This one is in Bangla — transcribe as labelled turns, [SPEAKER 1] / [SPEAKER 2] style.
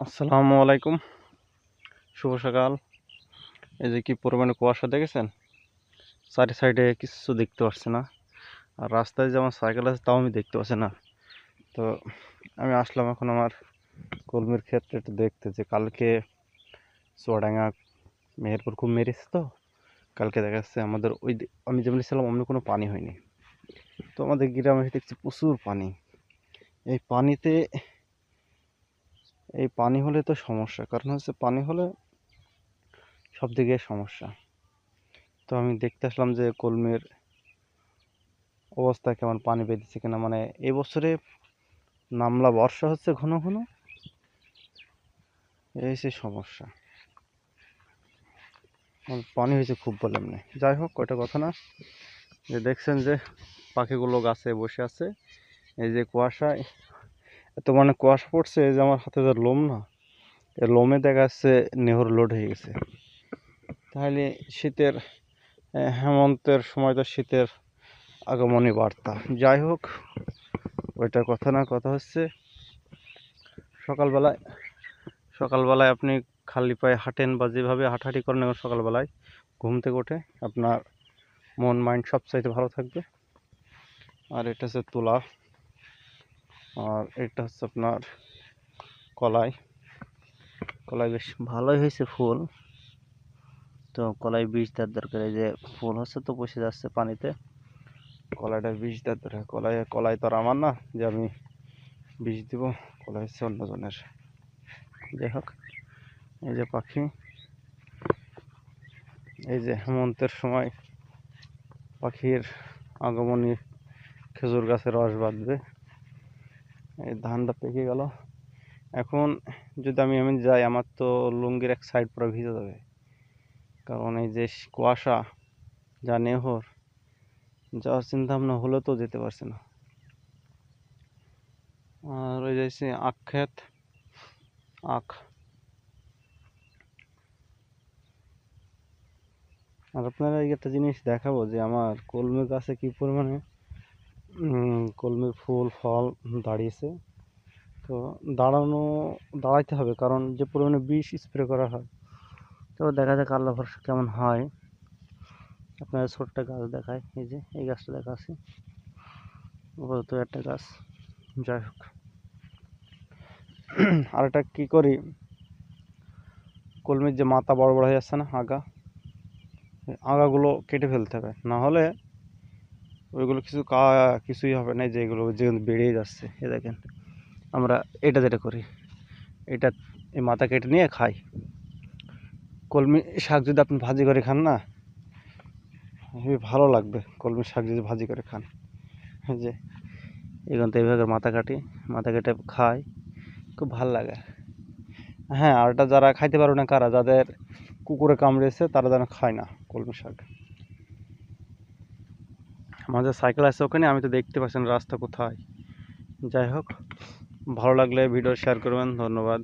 [SPEAKER 1] আসসালামু আলাইকুম। শুভ সকাল। এই যে কি পরিমাণে কুয়াশা দেখেছেন? চারি সাইডে কিছু দেখতে পাচ্ছি না। আর রাস্তায় যেমন সাইকেল আছে, তাও আমি দেখতে পাচ্ছি না। তো আমি আসলাম এখন আমার কলমির ক্ষেত্রে একটু দেখতে যে কালকে চুয়াডাঙ্গা, মেহেরপুর খুব মেরেছে তো। কালকে দেখা যাচ্ছে আমাদের ওই আমি যেমনি ছিলাম অমনি কোনো পানি হয়নি। তো আমাদের গ্রামে দেখছি প্রচুর পানি। এই পানিতে এই পানি হলে তো সমস্যা। কারণ হচ্ছে পানি হলে সব দিকে সমস্যা। তো আমি দেখতে আসলাম যে কলমের অবস্থা কেমন, পানি বেঁধেছে কিনা। মানে এই বছরে নামলা বর্ষা হচ্ছে ঘন ঘন, এই হচ্ছে সমস্যা। পানি হয়েছে খুব বলে এমনি। যাই হোক, ওইটা কথা না। যে দেখছেন যে পাখিগুলো গাছে বসে আছে, এই যে কুয়াশায় এত মানে কুয়াশা পড়ছে যে আমার হাতে যে লোম না এই লোমে দেখা যাচ্ছে নেহর লোড হয়ে গেছে। তাহলে শীতের হেমন্তের সময় তো শীতের আগমনী বার্তা। যাই হোক ওইটা কথা না, কথা হচ্ছে সকালবেলায় সকালবেলায় আপনি খালি পায়ে হাঁটেন বা যেভাবে হাঁটাহাঁটি করেন এবং সকালবেলায় ঘুম থেকে ওঠে আপনার মন, মাইন্ড সব চাইতে ভালো থাকবে। আর এটা হচ্ছে তুলা। আর এটা হচ্ছে আপনার কলাই। কলাই বেশ ভালোই হয়েছে ফুল। তো কলাই বীজ দেওয়ার দরকার, এই যে ফুল হচ্ছে তো বসে যাচ্ছে পানিতে। কলাইটা বীজ দেওয়ার দরকার। কলাই কলাই তো আর আমার না, যে আমি বীজ দিব, কলাই হচ্ছে অন্যজনের। যাই হোক, এই যে পাখি, এই যে হেমন্তের সময় পাখির আগমনী খেজুর গাছের রস বাঁধবে। এই ধানটা পেকে গেল। এখন যদি আমি এমনি যাই, আমার তো লুঙ্গির এক সাইড পুরো ভিজে যাবে। কারণ এই যে কুয়াশা, যা নেহর, যাওয়ার চিন্তা ভাবনা হলে তো যেতে পারছে না। আর ওই যে সে আখ ক্ষেত, আখ। আর আপনারা একটা জিনিস দেখাবো যে আমার কলমি গাছে কি পরিমাণে কলমির ফুল, ফল দাঁড়িয়েছে। তো দাঁড়ানো, দাঁড়াইতে হবে, কারণ যে পরিমাণে বিষ স্প্রে করা হয়। তো দেখা যাক আল্লাহ ভরসা কেমন হয়। আপনার ছোট্ট গাছ দেখায়, এই যে, এই গাছটা দেখাচ্ছি আপাতত একটা গাছ, যাই হোক। আর কী করি? কলমির যে মাথা বড় বড় হয়ে যাচ্ছে না, আগা আগাগুলো কেটে ফেলতে হবে। না হলে ওইগুলো কিছু কিছুই হবে না যে এগুলো যেগুলো বেড়েই যাচ্ছে এ দেখেন। আমরা এটা যেটা করি, এটা এই মাথা কেটে নিয়ে খাই। কলমি শাক যদি আপনি ভাজি করে খান না হেবি ভালো লাগবে কলমি শাক যদি ভাজি করে খান। যে এখান থেকে এইভাবে মাথা কাটি, মাথা কেটে খাই, খুব ভালো লাগে। হ্যাঁ আর এটা যারা খাইতে পারবে না কারা, যাদের কুকুরে কামড়েছে তারা যেন খায় না কলমি শাক। আমাদের সাইকেল আছে ওখানে, আমি তো দেখতে পাচ্ছি না রাস্তা কোথায়। যাই হোক, ভালো লাগলে ভিডিও শেয়ার করবেন, ধন্যবাদ।